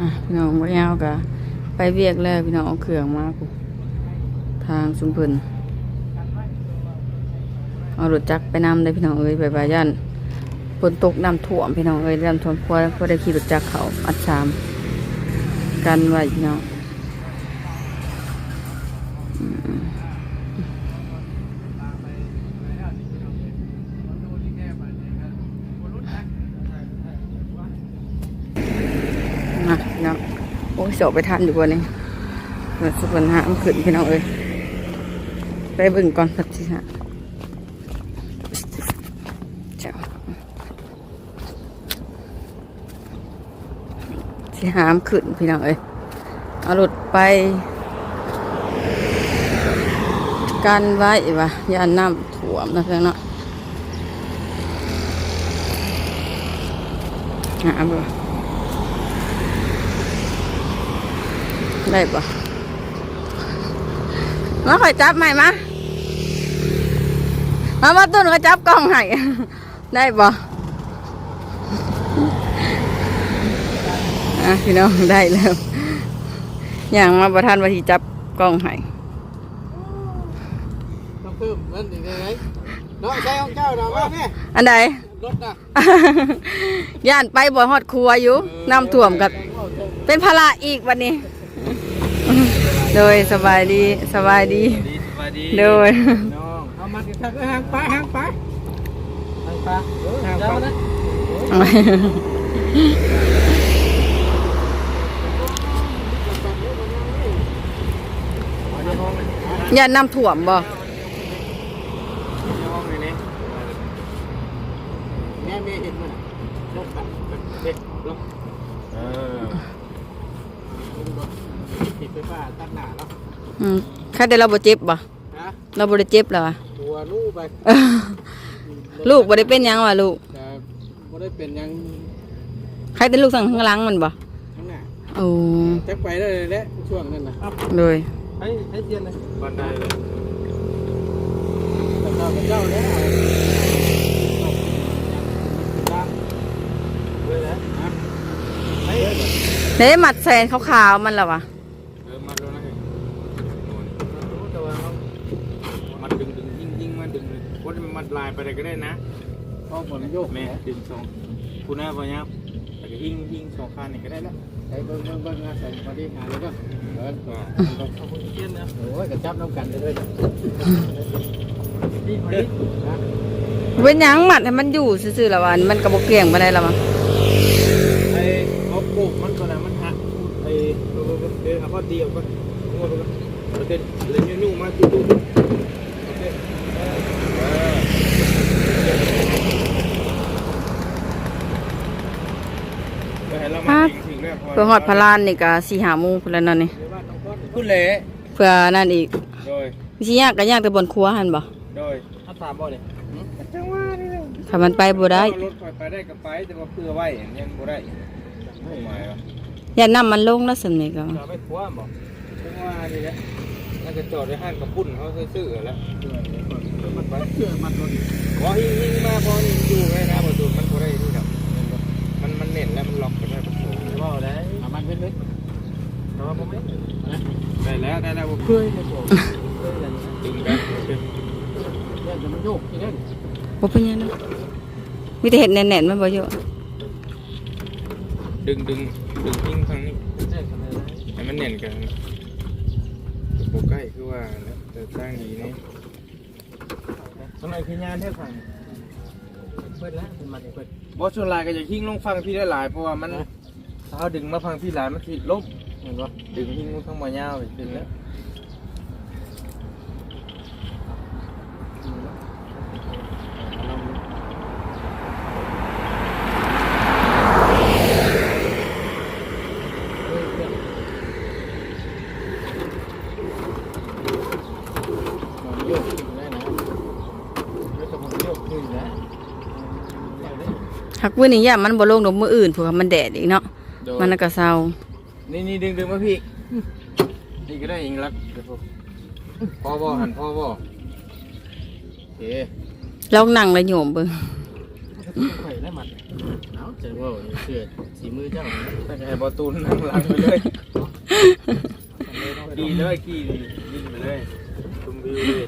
อะพี่น้องบ่ยาวกะไปเวียกแล้วพี่น้องเอาเครื่องมากูทางสุมเพิ่นเอารถจักรไปนำได้พี่น้องเอ้ยไปบายันฝนตกน้ำท่วมพี่น้องเอ้ยน้ำท่วมพอพอได้ขี่รถจักรเขาอัดชาม กันไว้พี่น้องอืมมาพี่น้อง โอ้ยสอบไปทันอยู่ว่านี้เปิดสุพรรณหามขึ้นพี่น้องเอ้ยไปบิ่งก่อนพัดสิฮะเจ้าสิหามขึ้นพี่น้องเอ้ยเอารถไปกันไว้วะยาน้ำท่วมนะเพื่อนเนาะหาบ่ ได้ปะมาคอยจับใหม่มามามาตุ้นก็จับกล้องให้ได้ปะอะพี่น้องได้แล้วอย่างมาประทานวัที่จับกล้องให้ต้องเพิ่มเงินอีกเลยเนาะใช้ของเจ้าเนาะมาแม่อันใดรถนะย่านไปบ่ฮอดครัวอยู่น้ำท่วมกับ เป็นภาระอีกวันนี้ โดยสบายดีสบายดี ดีสวัสดีโดย น้องเอามาติดทักห่างไปห่างไปห่างไปเออห่างไปนะเอาในห้องเลยย่านน้ำท่วมบ่ ในห้องเลยนี่แม่แม่เห็นมันรถตัดเด็กรถเออ ติดไฟฟ้าตัดหน้าแล้วอืมแค่แต่เราบ่เจ็บบ่นะเราบ่ได้เจ็บแล้วอะหัวลู่ไปลูกบ่ได้เป็นหยังวะลูกแต่บ่ได้เป็นหยังใครเป็นลูกสั่งข้างหลังมันบ่ข้างหน้าโอ้แจ็คไปได้เลยแหละช่วงนั้นนะโดยให้ให้เทียนเลยบันไดเลยแต่เจ้ากับเจ้าแล้วเลยนะไม่เด้มัดแซนขาวๆมันล่ะวะ เออมาแล้วนะเฮ้ยโน่นมันดึงดึงยิงยิงมันดึงเลยว่ามัน ลายไปอะไรก็ได้นะพอฝนโยกแม่แม่ดึงสองคุณน้าพอยับแต่ก็ยิงยิงสองข้างนี่ก็ได้แล้วใช้เบิ้งเบิ้งเบิ้งงานใส่พอดีหาเลยก็เออก็ขอบคุณเทียนนะโอ้ยกระจับน้ำกันเลยนี่พอดีนะเป็นหยังมัดให้มันอยู่ซื่อๆล่ะวะมันก็บ่เกลี้ยงบ่ได้ล่ะวะไอ้เขาปลูกมันก่อนนะมันหักไอ้เออเดี๋ยวเอาข้อเดียวก็งวดไปก็เด็ดเลยยุ่งๆมาตุ้มๆโอเคเออเออให้เรามาทิ้งๆแล้ว พเพื่อฮอดพลานนี่ก็4-5โมงพุ่นแล้วนั่นนี่คุณเละเพื่อนั่นอีกโดยสิยากก็ยากแต่บนครัวหั่นบ่โดยถ้าถามบ่เนี่ยจังว่านี่เลยถ้ามันไปบ่ได้รถไฟไปได้ก็ไปแต่ว่าเพื่อไว้ยังบ่ได้ไม่หมายวะอย่าน้ำมันลงแล้วสำนี่ก็จะไม่คว้าบ่จังว่านี่แหละน่าจะจอดในห้างกับปุ่นเขาซื้อๆแล้วมันไปเชื่อมันรถพอหิ้งหิ้งมาพอนี่อยู่ไว้นะประตูมันบ่ได้นี่ดอกมันมันเน่นแล้วมันล็อกกันได้ ประตูว่าได้มันเป็นเลยเพราะว่าผมไม่ได้แล้วได้แล้วเคยเลยผมเคยเลยดึงแล้วโอเคเนี่ยจะมันโยกที่นั่นบ่เป็นหยังเนาะมีแต่เห็ดแน่นๆมันบ่เยอะดึงดึงดึงหิ้งทางนี้ใช่ขนาดนั้นให้มันเน่นกันโใกล้คือว่าแล้วแต่สร้างนี้นี่ทำไมคืองานให้ฟังเปิดแล้วเป็นมาเปิดบอส่วนหลายก็จะหิ้งลงฟังพี่ได้หลายเพราะว่ามันถ้า เขาดึงมาฟังพี่หลายมันสิล้มเห็นปะดึงหิ้งทั้งหมดยาวไปดึงแล้วมักวื้อนี่ย่ามันบ่ลงดอกมืออื่นเพราะว่ามันแดดอีกเนาะ โดยมันก็เศร้านี่นี่ดึงดึงมาพี่นี่ก็ได้ยิงรักเดี๋ยวพวกพ่อบ่หันพ่อบ่โอเคลองนั่งแล้วโยมเบิ่งข่อยได้หมัดเอ้าเจะว่าเชื่อสีมือเจ้าแต่ก็ให้บอตูนนั่งหลังไปเลยขี่เลยขี่ยิงไปเลยชมวิวเลย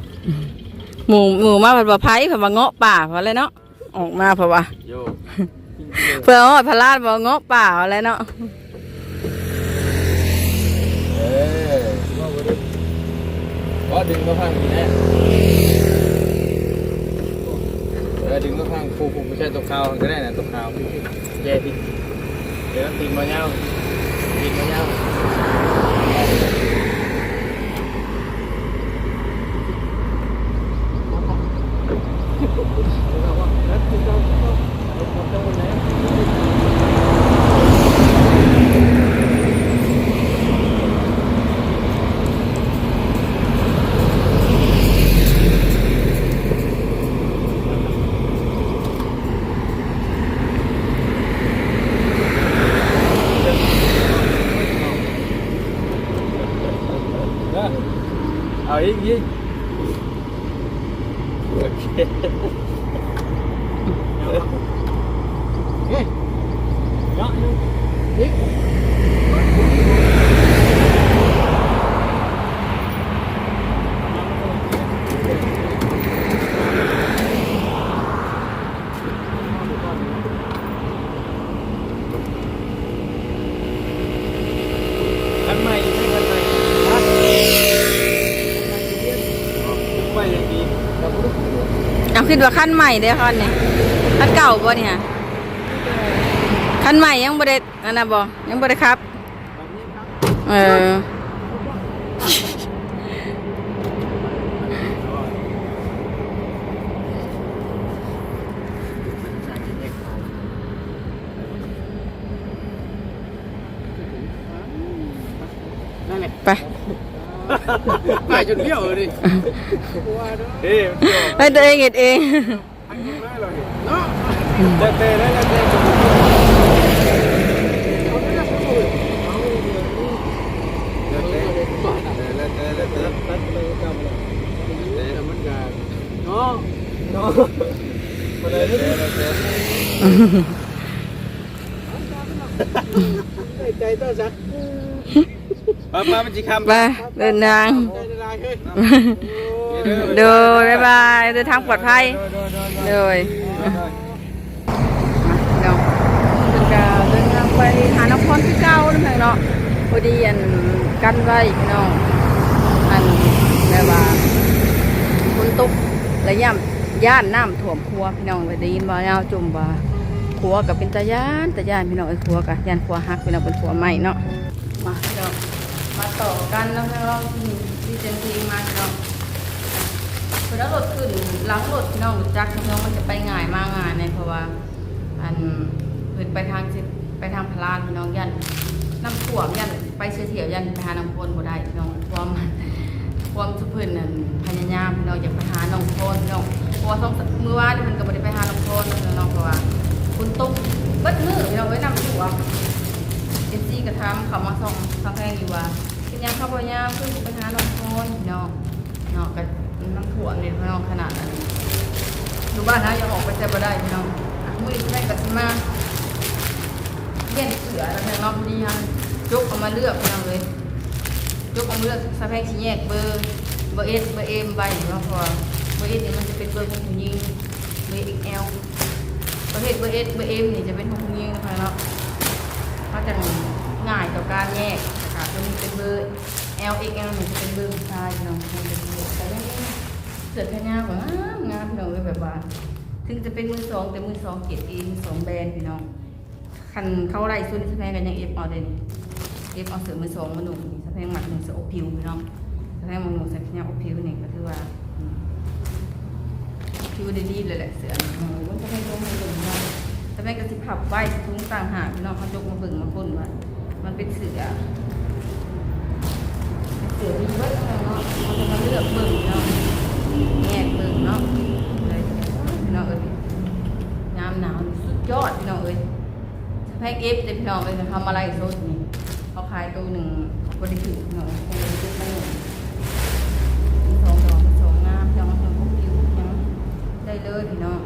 หมูหมูมาผัดบะไผ่ผัดบะเงาะป่าเพราะอะไรเนาะออกมาเพราะว่าโย เพื่อหอาพลาดบอกงบเปล่าอะไรเนาะเออว่าบ่ได้ก็ดึงมาพังนี่แน่เออดึงก็พังฟูฟูไม่ใช่ตกขาวก็ได้นะตกขาวแย่ดิเดี๋ยวตีนมาเงาตีนมาเงา เอาอีกยิงโอเค เฮ้ยเนาะนี่ คันใหม่ไม่คันใหม่ฮะไปอย่างนี้ เอาคิดว่าขั้นใหม่เด้อคันนี่คันเก่าบ่เนี่ยคันใหม่ยังบ่ได้อันน่ะบ่ยังบ่ได้ครับ เออ นั่นแหละ ไป ไปจนเบี้ยวเลยดิเฮ้ยให้ตัวเองเฮ็ดเองเนาะเต้เต้แล้วเต้แล้วเต้แล้วเต้ตัดไปกำเลยแต่มันก็เนาะเนาะเต้แล้วเต้ใจเต้าจัก ป้าป้ามันจีคำไปเดินทาง โดยบ๊ายบายเดินทางปลอดภัยโดยเนาะถึงจะเดินทางไปหานครที่เก้านั่นเองเนาะพอดีอันกันไว้พี่น้องอันแบบว่าฝนตุกและยำย่านน้ำท่วมครัวพี่น้องไปได้ยินบ่ยาวจุ่มบ่าครัวกับเป็นตาย่านตาย่านพี่น้องไอ้ครัวกับย่านครัวฮักพี่น้องเป็นครัวใหม่เนาะ มาพี่น้องมาต่อกันเนาะพี่น้องที่ที่เจนทีมาพี่น้องเวลารถขึ้นล้างรถพี่น้องจักพี่น้องมันจะไปง่ายมากง่ายในเพราะว่า อันเพิ่นไปทางไปทางพลานพี่น้องยันน้ำท่วมยันไปเสียเถียวยันไปหาน้ำพนบ่ได้พี่น้องความความสุพิ่นนั่นพยายามพี่น้องอยากไปหาน้องพนพี่น้องเพราะว่าต้องมื้อวานนี่เพิ่นก็บ่ได้ไปหาน้องพนพี่น้องเพราะว่าฝนตุกเบิดมือพี่น้องไว้น้ำท่วม เอฟซีก็ถามเขามาส่องทางแพงอยู่ว่าเป็นยังเขาบ่ยามเพิ่นสิไปหาน้องพนพี่น้องเนาะก็น้ำท่วมนี่พี่น้องขนาดนั้นอยู่บ้านนะยังออกไปแต่บ่ได้พี่น้องอะมือนี้ได้กับสิมาเลี้ยนเสือแล้วแม่น้องพอดีฮะยกเออกมาเลือกพี่น้องเลยยกเออกมาเลือกสะแพงสีแยกเบอร์เบอร์เอสเบอร์เอ็มใบเนาะพราะว่าเบอร์เอสเนี่ยมันจะเป็นเบอร์ของผู้หญิงเบอร์เอ็กแอลประเภทเบอร์เอสเบอร์เอ็มนี่ยจะเป็นของผู้หญิงนะคะเนาะก็จะ ง่ายต่อการแยกนะคะตัวนี้เป็นเบอร์ L X L นี่จะเป็นเบอร์ผู้ชายน้องมันเป็นเบอร์แต่ยังไงเสือแขนยาวก็งามงามพี่น้องเลยแบบว่า ถึงจะเป็นมือสองแต่มือสองเกียรติเอสองแบรนด์พี่น้องคันเข้าไล่ซุนสะแพงกันยังเอฟเอาเลยเอฟเอาเสือมือสองมาหนุ่มสะแพงหมัดหนึ่งเสืออผิวพี่น้องสะแพงมาหนุ่มส่แขนยาวอบผิวนี่ก็ถือว่าผิวดีเลยแหละเสือนี่เออมันสะแพงลงมาเบิ่งว่าสะแพงกระสิบผับไว้ทุงต่างหากพี่น้องเขาจกมาเบิ่งมาพ่นว่า มันเป็นเสือ เสือดีเว้ยเนาะเขาจะมาเลือกเบิ่งเนาะแยกเบิ่งเนาะเลยพี่น้องเอ้ยยามหนาวสุดยอดพี่น้องเอ้ยแพ็กเอฟแต่พี่น้องเอ้ยทำอะไรสดนี่เขาขายตัวหนึ่งบริสุทธิ์พี่น้องคงบริสุทธิ์มาหนึ่งสองดอกสองงามพี่น้องทำพกผิวยังได้เลยพี่น้อง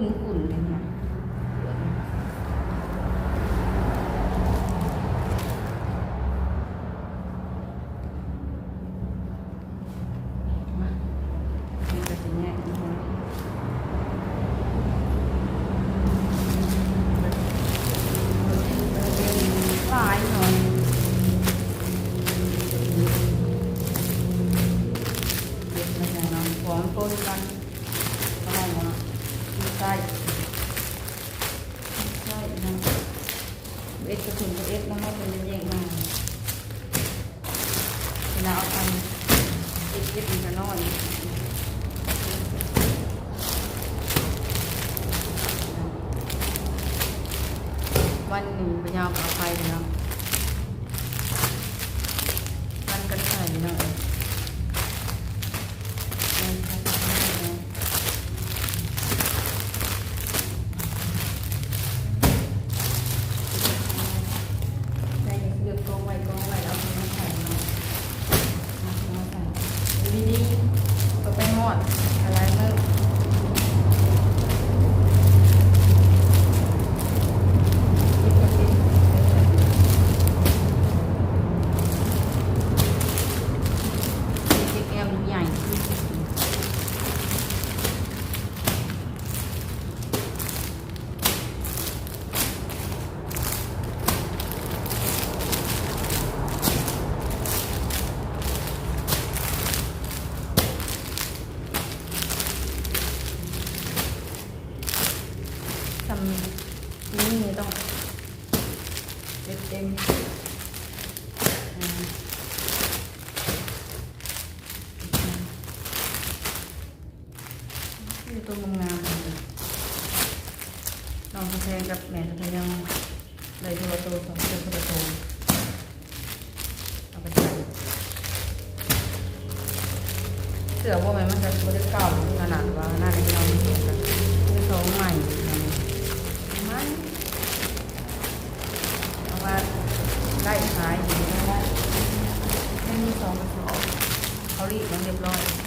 您不าเทำอีกนิดนึงกันน้อยวันหนึ่งพยายามเอาไปเนาะ คือตัวงามๆน้องแทนกับแม่ก็ยังเลยตัวโตสองตัวตัวโตเอาไปใส่เสือพวกมันมันจะตัวเก่าขนาดว่าหน้าเล็กน้อยกันคือสองใหม่มัเอาว่ได้ท้ายอยู่ได้ไม่มีสองกระสอบเขารีดมันเรียบร้อย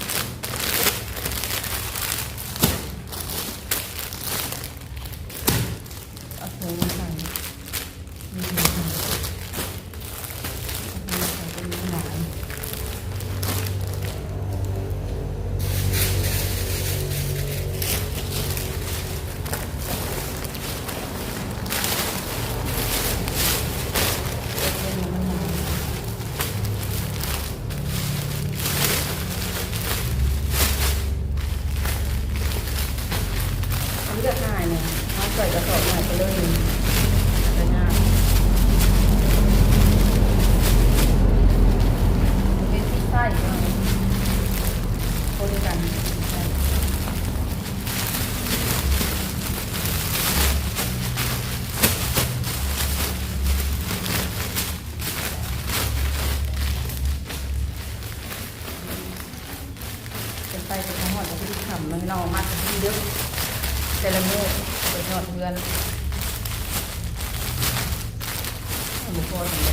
ดึกแต่ละมื้อไปทอดเรือนหมูกรอบ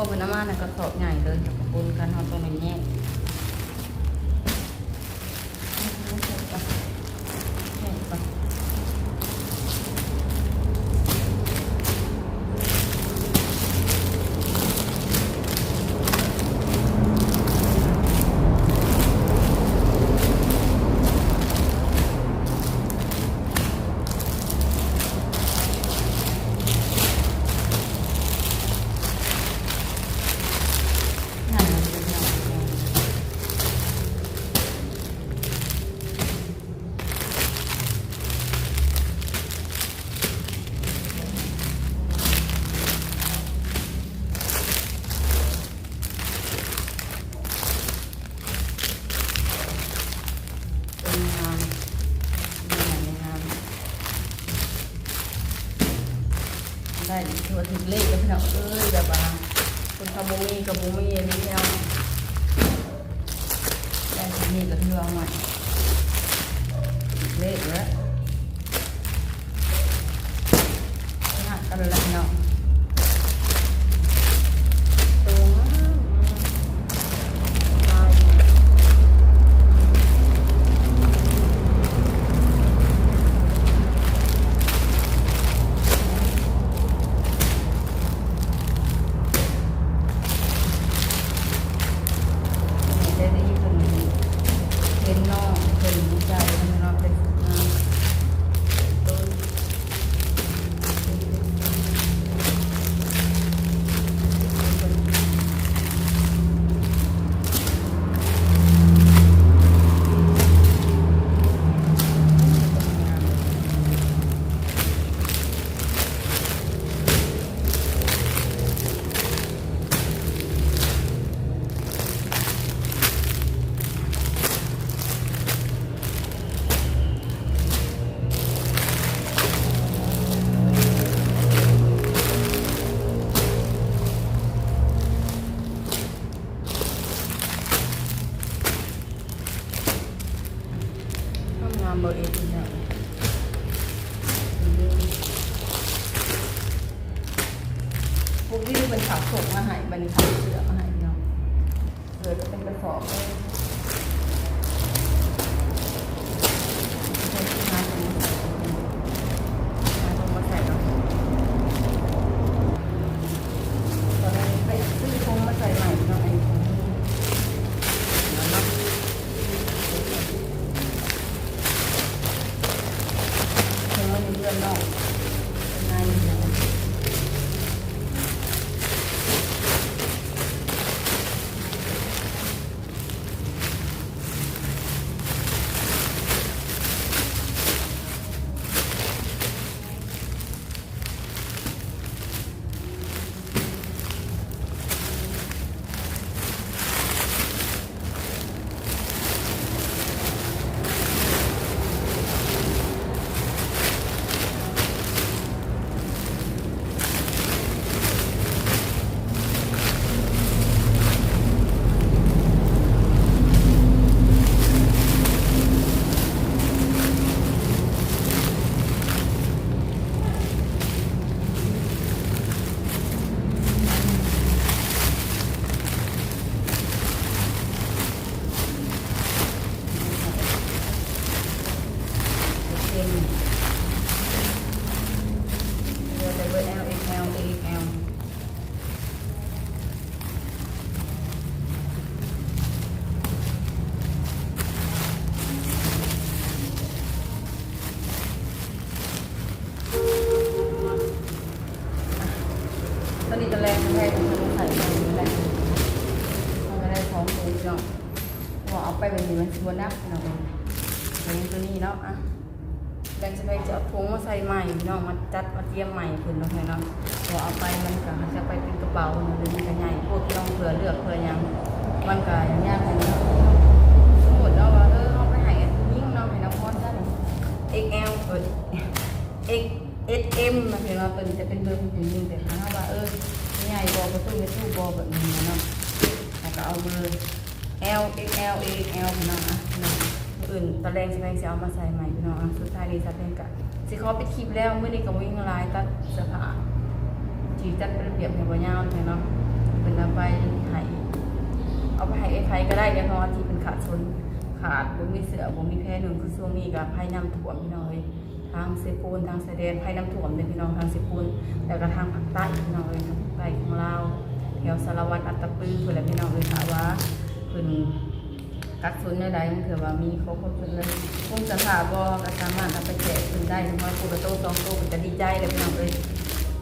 พอเพิ่นเอามาน่ะก็สอบใหญ่เลยขอบคุณกันเฮาต้องแย เออเอ็กเอสเอ็มนะพี่น้องตัวนี้จะเป็นเบอร์ผู้หญิงแต่ถาว่าเออใหญ่บอประตูไม่ตู้บอแบบนี้นะเนาะแล้วก็เอาเบอร์ L X L A X L พี่นะอะอื่นตะแรงแสดงจะเอามาใส่ใหม่พี่น้องสุดท้ายนี้จะเป็กะบสิเขาไปคลิปแล้วเมื่อนี้ก็วิ่งไล่ตัดเสื้อผ้าจีจัดเป็นเบียบในวันยาวเนาะเป็นเอาไปให้เอาไปให้ไอ้ไฟก็ได้เดี๋ยวพอที่เป็นขาชน ขาดบ่มีเสือบ่มีแพรหนึ่งคือช่วงนี้ก็ภัยน้ำท่วมพี่น้องเอ้ยทางเซปูนทางสะแดนภัยน้ำท่วมเด้อพี่น้องทางเซปูนแล้วก็ทางภาคใต้พี่น้องเอ้ยทางภาคใต้ของลาแถวสารวัตรอัตตปือเพิ่นละพี่น้องเอ้ยค่ะว่าเพิ่นกักตุนได้ใดมันถือว่ามีครบครบทุนเลยกุ้งสภาบ่ก็สามารถเอาไปแจกคนได้เพราะว่าปูกระโตสองโตมันจะดีใจเลยพี่น้องเลย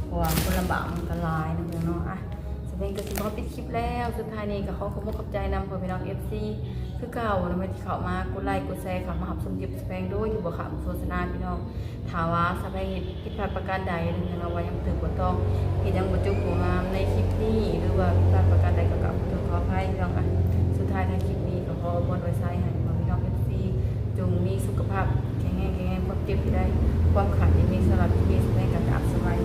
เพราะว่าคนลำบากมันก็หลายนะพี่น้องอะ เปนก็สิขอปิดคลิปแล้ว สุดท้ายนี้ก็ขอขอบคุณขอบใจนำพ่อพี่น้อง FC คือเก่านะไม่ที่เขามากดไลค์กดแชร์เข้ามาหับสมจิบสเปนด้วยอยู่บ่ขาดโฆษณาพี่น้องถาว่าสเปนเฮ็ดผิดพลาดประการใดหรือเราวายังถึงบ่ต้องเฮ็ดยังบ่จุกบ่งามในคลิปนี้หรือว่าผิดพลาดประการใดก็กลับขอขออภัยพี่น้องอะสุดท้ายทางคลิปนี้ก็ขอบนไว้ใช้ให้มาพี่น้องเอฟซีจงมีสุขภาพแข็งแรงแข็งแรงความเจ็บที่ได้ความขาดที่มีสำหรับที่มีแสดงกับสบาย